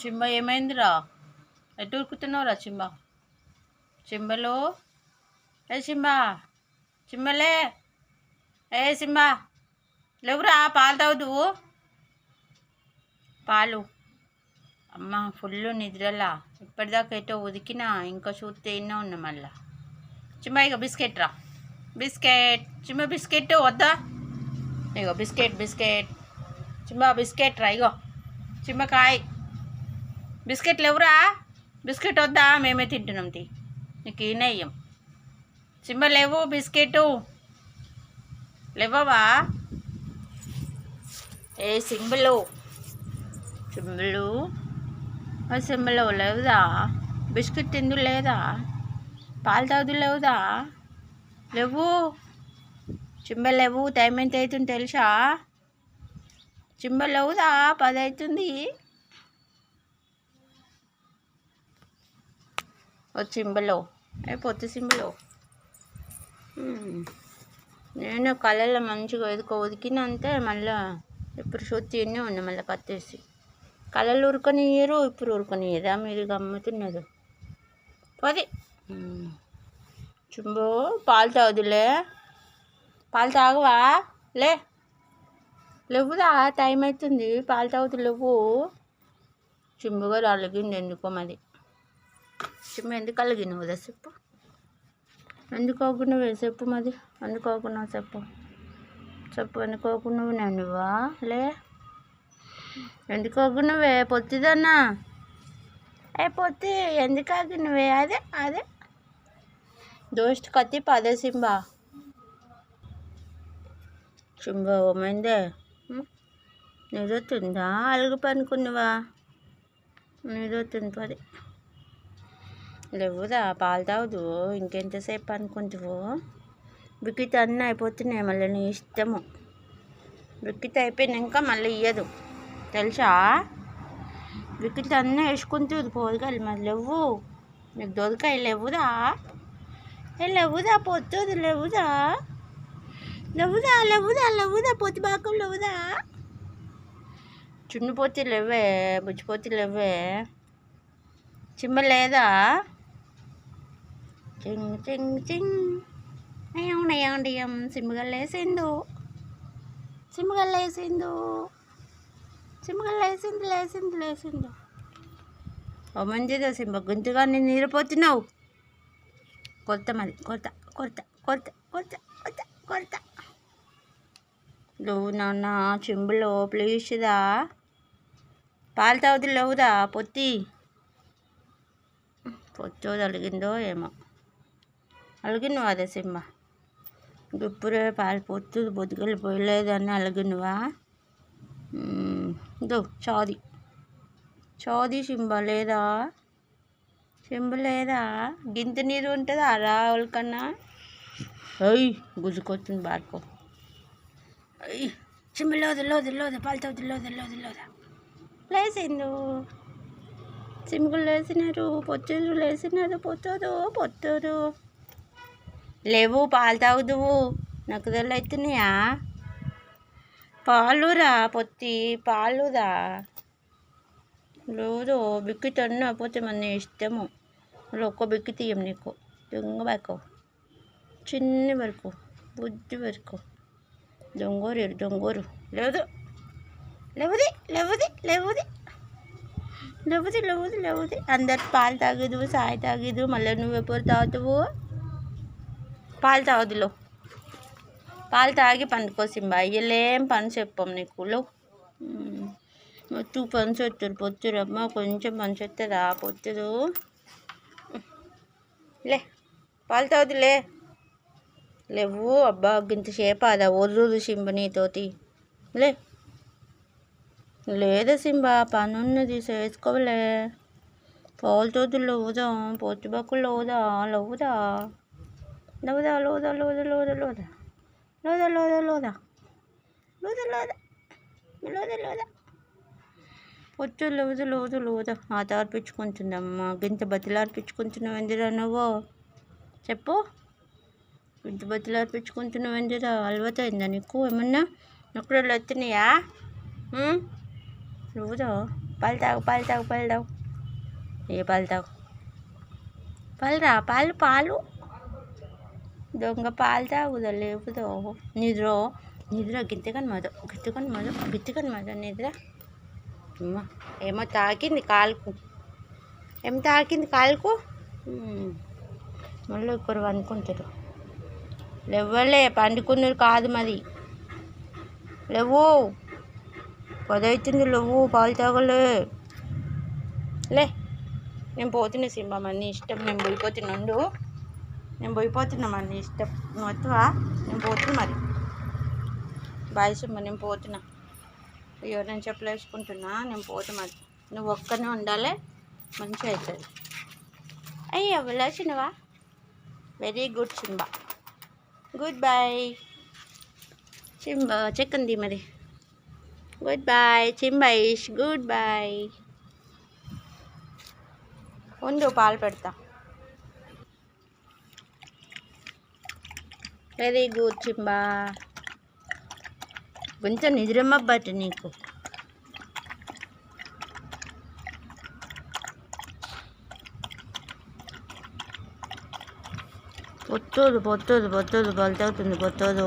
చిమ్మ ఏమైందిరా ఎటు ఉరుకుతున్నావురా చిమ్మ చింబలో ఏ చిమ్మ చిమ్మలే ఏ సింబ లేవురా పాలు తాగుదువు పాలు. అమ్మ ఫుల్ నిద్రలా. ఇప్పటిదాకా ఎటో ఉదికినా ఇంకా చూస్తే ఎన్నో ఉన్నా మళ్ళా. చిమ్మ ఇక బిస్కెట్ రా. బిస్కెట్. చిమ్మ బిస్కెట్ వద్దా? ఇగో బిస్కెట్ బిస్కెట్. చిమ్మ బిస్కెట్ రా ఇగో. చిమ్మకాయ బిస్కెట్లు ఎవరా బిస్కెట్ వద్దా మేమే తింటున్నాం తి. నీకు ఈనయ్యం చింబ లేవు బిస్కెట్. లేవవా? ఏ సింబలు? సింబలు? సింబలు లేవుదా? బిస్కెట్ తిందు లేదా? పాలు తాగుదు లేవుదా? లేవు. చింబ లేవు టైం ఎంత అవుతుంది తెలుసా? చింబ లేవుదా? పది అవుతుంది. చింబలో ఏ పొత్తి సింబలో? మ్మ్. నేను కళ్ళల్లో మంచిగా ఎదుకో ఉదికిన అంతే మళ్ళా ఇప్పుడు ఎన్నో ఉన్నా మళ్ళీ కత్తేసి. కళ్ళలు ఉరకనియరు ఇప్పుడు ఉరకనియరా మీరు గమ్ముతున్నది పది. మ్మ్. చుంబో పాలు తాగుదులే. పాలు తాగవా? లే. లేవుదా టైం అవుతుంది పాలు తాగుతు లేవు. చింబుగా అలిగింది ఎందుకో మరి. చిమ్మ ఎందుకు అలిగినావు? కదా చెప్పు. ఎందుకోకుండా చెప్పు మరి. అందుకోకుండా చెప్పు. చెప్పు ఎందుకోకుండా అవుకున్నావు నువ్వా లే. ఎందుకోకుండా పొత్తిదన్నా. ఏ పొత్తి ఎందుకు నువ్వే అదే అదే. దోస్ట్ కత్తి పదే సింబా. సింబా ఏమైందే? నిజొత్తుందా అలుగు పనుకున్నవా నిజొత్తుంది పది. లేవురా పాలు తాగుదు. ఇంకెంతసేపు అనుకుంటువు? బిక్కిత అన్నీ అయిపోతున్నాయి మళ్ళీ నీ ఇష్టము. బిక్కిత అయిపోయినాక మళ్ళీ ఇయ్యదు. తెలుసా? బిక్కిత అన్నీ వేసుకుంటుంది పోదుగాలి మరి లేవు. నీకు దొరకాయి లేవురా? ఏ లేవుదా పొత్తుది లేవుదా లేవుదా లేవుదా లేవుదా పొత్తి బాకం లేవుదా చున్ను పొత్తి లేవే బుజ్జిపోతి లేవే. చిమ్మ లేదా? చింగ్ చింగ్ చింగ్. నయం నయం డియం. సిమ్మగల్లేసిందు సిమ్మగల్లేసిందు సిమ్మగల్లేసింది లేసింది లేసిందు ఓ మంచిదా సింబ గొంతుగా నేను నీరిపోతున్నావు కొత్త మరి కొత్త కొత్త కొత్త కొత్త కొత్త కొరత నువ్వు నాన్న చెంబులో ప్లీజ్దా పాలు తాగుతు లేవుదా పొత్తి? పొత్తో అలిగిందో ఏమో. అలిగినవా అదే సింహ ఇప్పుడే పాలు పొత్తు బొద్దుగలు పోయలేదని అలిగినవా? ఇదో చాది. చాది సింబ లేదా? సింబ లేదా? గింత నీరు ఉంటుందా రా వాళ్ళకన్నా అయ్యి గుజుకొస్తుంది బాడుకో అయ్యి సింబ లోద లోద లోద పాలు తాగుతు లోద లోద. లోద లేసిండు లేచినారు లేసినారు లేచినారు లేసినారు పొత్తురు పొత్తురు లేవు పాలు తాగుదువు. నాకు అవుతున్నాయా పాలురా పొత్తి పాలురా లేదు బిక్కి తన్ను పోతే మన ఇష్టము. మళ్ళీ ఒక్క బిక్కి తీయం నీకు. దొంగ వరకు చిన్న వరకు బుద్ధి వరకు. దొంగోరు దొంగోరు. లేదు లేవుది లేవుది లేవుది. లేవుది లేవుది లేవుది. అందరు పాలు తాగదు సాయి తాగదు మళ్ళీ నువ్వు ఎప్పుడు తాగుతావు? పాలు తాగదులో పాలు తాగి పండుకో సింబ. అయ్యలేం పని చెప్పాం నీకు. లో. మొత్తం పని చెప్తారు పొత్తురమ్మ కొంచెం పంచి వస్తుందా పొత్తురు. లే. పాలు తాగుదులే లేవు. అబ్బా ఇంతసేపు అదా ఒర్రు సింబ నీతోటి. లే. లేదు సింబా పని ఉన్నది చేసుకోవలే పాలు లోదా పొత్తి బక్కులు లోదా లవ్వుదా లోదా లోదా లోదా లోదా లోదా లోదా లోదా లోదా లోదా లోదా లోదా లోదా పొచ్చు లోదు లోదు లోద. ఆట గింత బతులు అర్పించుకుంటున్నావు ఎందురా నువ్వు? చెప్పు. గింత బతులు అర్పించుకుంటున్నావు ఎందురా అలవాటు అయిందా నీకు? ఏమన్నా నొక్కడలు వచ్చినాయా నువ్వుదా పాలు తాగు పాలు తాగు పాలు తాగు. ఏ పాలు తాగు? పాలు రా పాలు పాలు. దొంగ పాలు తాగుదా? లేపుదో? నిద్ర? నిద్ర గిత్తకని మదో గిత్తకని మదో గిత్తకని మదో నిద్ర? ఏమో తాకింది కాలుకు. ఏం తాకింది కాలుకు? మళ్ళీ ఒకరు అనుకుంటారు లేవ్వలే పండుకున్నారు కాదు మరి. లేవు. పొదవుతుంది లేవు పాలు తాగలే. లే. నేను పోతున్నా సింబా మన ఇష్టం. నేను పోయిపోతున్నాడు నేను పోయిపోతున్నా మన ఇష్టం. నువ్వు నేను పోతున్నా మరి. బాయ్ సుమ్మ నేను పోతున్నా. అయ్యో నేను చెప్పులు వేసుకుంటున్నా. నేను పోతా మరి. నువ్వు ఒక్కనే ఉండాలి మంచిగా అవుతుంది. అయ్యో వెళ్ళాల్సినవా very good Simba good boy. Simba చెక్కంది మరి. Good boy చింబైష్. Good boy. ఉండు పాలు పెడతా. వెరీ గుడ్ చింబా కొంచెం నిద్రమ్మబ్బట నీకు. పొత్తుదు పొత్తుదు పొత్తుదు పాలు పొత్తుదు.